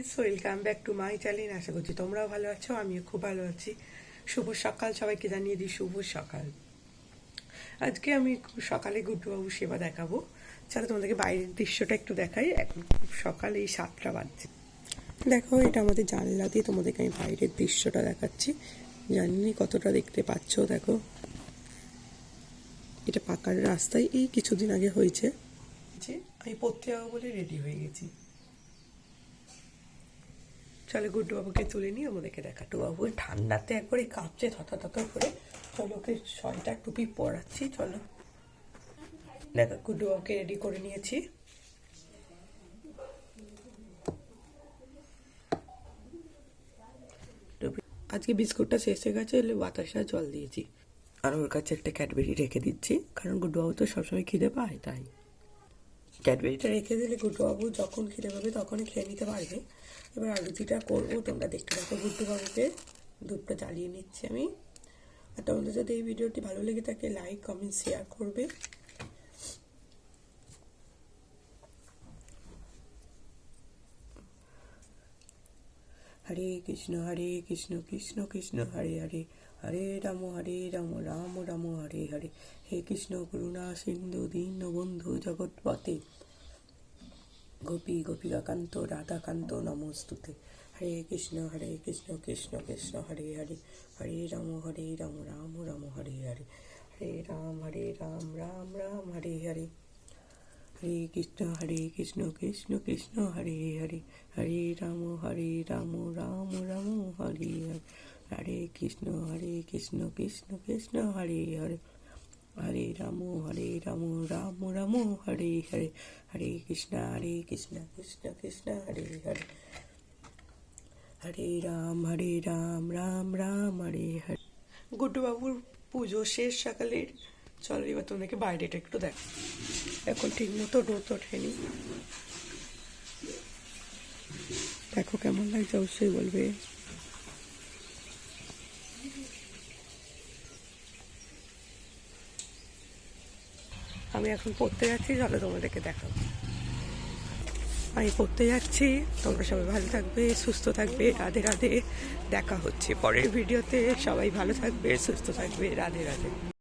Is welcome back to my channel আশা করছি তোমরাও ভালো আছো, আমিও খুব ভালো আছি। শুভ সকাল সবাইকে জানিয়ে দিই, শুভ সকাল। আজকে আমি সকালে গুড্ডুবাবু সেবা দেখাবো। চলো তোমাদেরকে বাইরের দৃশ্যটা একটু দেখাই। এখন খুব সকালে এই সাতটা বাজছে। দেখো, এটা আমাদের জানলা দিয়ে তোমাদেরকে আমি বাইরের দৃশ্যটা দেখাচ্ছি। জানি কতটা দেখতে পাচ্ছ, দেখো। এটা পাকার রাস্তায় এই কিছুদিন আগে হয়েছে। যে আমি পড়তে যাব বলে রেডি হয়ে গেছি। চলো গুড্ডু বাবুকে তুলে নিয়ে আমাদেরকে দেখাটু বাবু ঠান্ডাতে একবারে কাঁপছে থতা থতা করে। চলো ওকে ছয়টা টুপি পরাচ্ছি, চলো। দেখো গুড্ডু বাবুকে রেডি করে নিয়েছি। আজকে বিস্কুটটা শেষ হয়ে গেছে, এলে বাতাসা জল দিয়েছি। আর ওর কাছে একটা ক্যাডবেরি রেখে দিচ্ছি, কারণ গুড্ডু বাবু তো সবসময় খিদে পায়, তাই। ক্যাডবেরিটা রেখে দিলে গুড্ডুবাবু যখন খেতে পাবে তখনই খেয়ে নিতে পারবে। এবার আলুচিটা করব, তোমরা দেখতে পাবো গুড্ডুবাবুকে। দুধটা জ্বালিয়ে নিচ্ছি আমি। আর তোমাদের যদি এই ভিডিওটি ভালো লেগে থাকে লাইক কমেন্ট শেয়ার করবে। হরে কৃষ্ণ হরে কৃষ্ণ কৃষ্ণ কৃষ্ণ হরে হরে হরে রাম হরে রাম রাম রাম হরে হরে হে কৃষ্ণ করুণা সিন্ধু দীন বন্ধু জগৎপতে গোপী গোপিকাকান্ত রাধাকান্ত নমস্তুতে হরে কৃষ্ণ হরে কৃষ্ণ কৃষ্ণ কৃষ্ণ হরে হরে হরে রাম হরে রাম রাম রাম হরে হরে হরে রাম হরে রাম রাম রাম হরে হরে হরে কৃষ্ণ হরে কৃষ্ণ কৃষ্ণ কৃষ্ণ, হরে হরে হরে রাম হরে রাম রাম রাম, হরে হরে। হরে কৃষ্ণ হরে কৃষ্ণ কৃষ্ণ কৃষ্ণ, হরে হরে। হরে রাম হরে রাম রাম রাম, হরে হরে। হরে কৃষ্ণ হরে কৃষ্ণ কৃষ্ণ কৃষ্ণ, হরে হরে। হরে রাম হরে রাম রাম রাম, হরে হরে। গুড্ডু বাবুর পুজো শেষ সকালের চলো, এবার তোমাদেরকে বাইরেটা একটু দেখ। এখন ঠিক মতো রোদ ওঠেনি। দেখো কেমন লাগছে, অবশ্যই বলবে। আমি এখন পড়তে যাচ্ছি, চলো তোমাদেরকে দেখাবো আমি পড়তে যাচ্ছি, তোমরা সবাই ভালো থাকবে, সুস্থ থাকবে, রাধে রাধে। দেখা হচ্ছে পরের ভিডিওতে, সবাই ভালো থাকবে, সুস্থ থাকবে, রাধে রাধে।